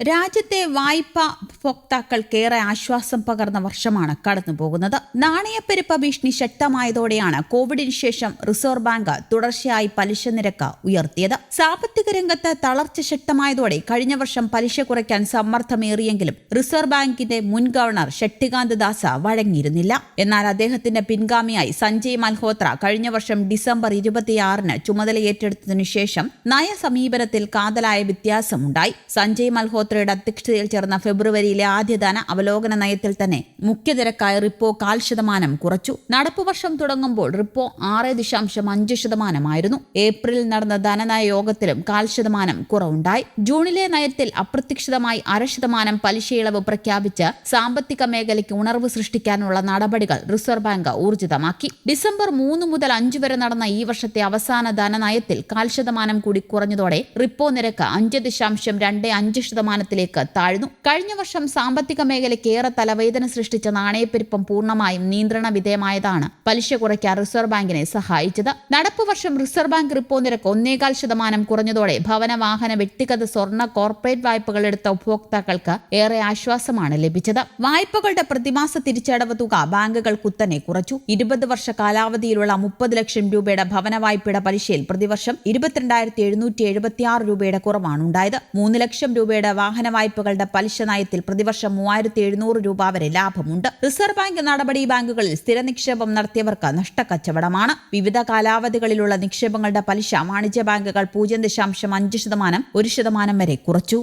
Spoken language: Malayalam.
രാജ്യത്തെ വായ്പാ ഉപഭോക്താക്കൾക്കേറെ ആശ്വാസം പകർന്ന വർഷമാണ് കടന്നുപോകുന്നത് നാണയപ്പെരുപ്പ ഭീഷണി ശക്തമായതോടെയാണ് കോവിഡിന് ശേഷം റിസർവ് ബാങ്ക് തുടർച്ചയായി പലിശ നിരക്ക് ഉയർത്തിയത്. സാമ്പത്തിക രംഗത്ത് തളർച്ച ശക്തമായതോടെ കഴിഞ്ഞ വർഷം പലിശ കുറയ്ക്കാൻ സമ്മർദ്ദമേറിയെങ്കിലും റിസർവ് ബാങ്കിന്റെ മുൻ ഗവർണർ ശക്തികാന്ത് ദാസ വഴങ്ങിയിരുന്നില്ല. എന്നാൽ അദ്ദേഹത്തിന്റെ പിൻഗാമിയായി സഞ്ജയ് മൽഹോത്ര കഴിഞ്ഞ വർഷം ഡിസംബർ ഇരുപത്തിയാറിന് ചുമതലയേറ്റെടുത്തതിനു ശേഷം നയസമീപനത്തിൽ കാതലായ വ്യത്യാസമുണ്ടായി. സഞ്ജയ് മൽഹോത്രയുടെ അധ്യക്ഷതയിൽ ചേർന്ന ഫെബ്രുവരിയിലെ ആദ്യ ധന അവലോകന നയത്തിൽ തന്നെ മുഖ്യനിരക്കായ റിപ്പോ കാൽ ശതമാനം കുറച്ചു. നടപ്പു വർഷം തുടങ്ങുമ്പോൾ റിപ്പോ ആറ് ദശാംശം അഞ്ച് ശതമാനമായിരുന്നു. ഏപ്രിലിൽ നടന്ന ധനനയ യോഗത്തിലും കാൽ ശതമാനം കുറവുണ്ടായി. ജൂണിലെ നയത്തിൽ അപ്രത്യക്ഷിതമായി അര ശതമാനം പലിശയിളവ് പ്രഖ്യാപിച്ച് സാമ്പത്തിക മേഖലയ്ക്ക് ഉണർവ് സൃഷ്ടിക്കാനുള്ള നടപടികൾ റിസർവ് ബാങ്ക് ഊർജിതമാക്കി. ഡിസംബർ മൂന്ന് മുതൽ അഞ്ച് വരെ നടന്ന ഈ വർഷത്തെ അവസാന ധനനയത്തിൽ കാൽ ശതമാനം കൂടി കുറഞ്ഞതോടെ റിപ്പോ നിരക്ക് അഞ്ച് ദശാംശം രണ്ട് അഞ്ച് ശതമാനത്തിലേക്ക് താഴ്ന്നു. കഴിഞ്ഞ വർഷം സാമ്പത്തിക മേഖലയ്ക്ക് ഏറെ തലവേദന സൃഷ്ടിച്ച നാണയപ്പെരുപ്പം പൂർണമായും നിയന്ത്രണ വിധേയമായതാണ് പലിശ കുറയ്ക്കാൻ റിസർവ് ബാങ്കിനെ സഹായിച്ചത്. നടപ്പ് വർഷം റിസർവ് ബാങ്ക് റിപ്പോ നിരക്ക് ഒന്നേകാൽ ശതമാനം കുറഞ്ഞതോടെ ഭവന വാഹന വ്യക്തിഗത സ്വർണ കോർപ്പറേറ്റ് വായ്പകൾ എടുത്ത ഉപഭോക്താക്കൾക്ക് ഏറെ ആശ്വാസമാണ് ലഭിച്ചത്. വായ്പകളുടെ പ്രതിമാസ തിരിച്ചടവ് തുക ബാങ്കുകൾ കുത്തനെ കുറച്ചു. ഇരുപത് വർഷ കാലാവധിയിലുള്ള മുപ്പത് ലക്ഷം രൂപയുടെ ഭവന വായ്പയുടെ പലിശയിൽ പ്രതിവർഷം ഇരുപത്തിരണ്ടായിരത്തി എഴുന്നൂറ്റി എഴുപത്തിയാറ് രൂപയുടെ കുറവാണ് ഉണ്ടായത് മൂന്ന് ലക്ഷം രൂപയുടെ വാഹന വായ്പകളുടെ പലിശ നയത്തിൽ പ്രതിവർഷം മൂവായിരത്തി എഴുന്നൂറ് രൂപ വരെ ലാഭമുണ്ട്. റിസർവ് ബാങ്ക് നടപടി ബാങ്കുകളിൽ സ്ഥിര നിക്ഷേപം നടത്തിയവർക്ക് നഷ്ടക്കച്ചവടമാണ്. വിവിധ കാലാവധികളിലുള്ള നിക്ഷേപങ്ങളുടെ പലിശ വാണിജ്യ ബാങ്കുകൾ പൂജ്യം ദശാംശം അഞ്ച് ശതമാനം ഒരു ശതമാനം വരെ കുറച്ചു.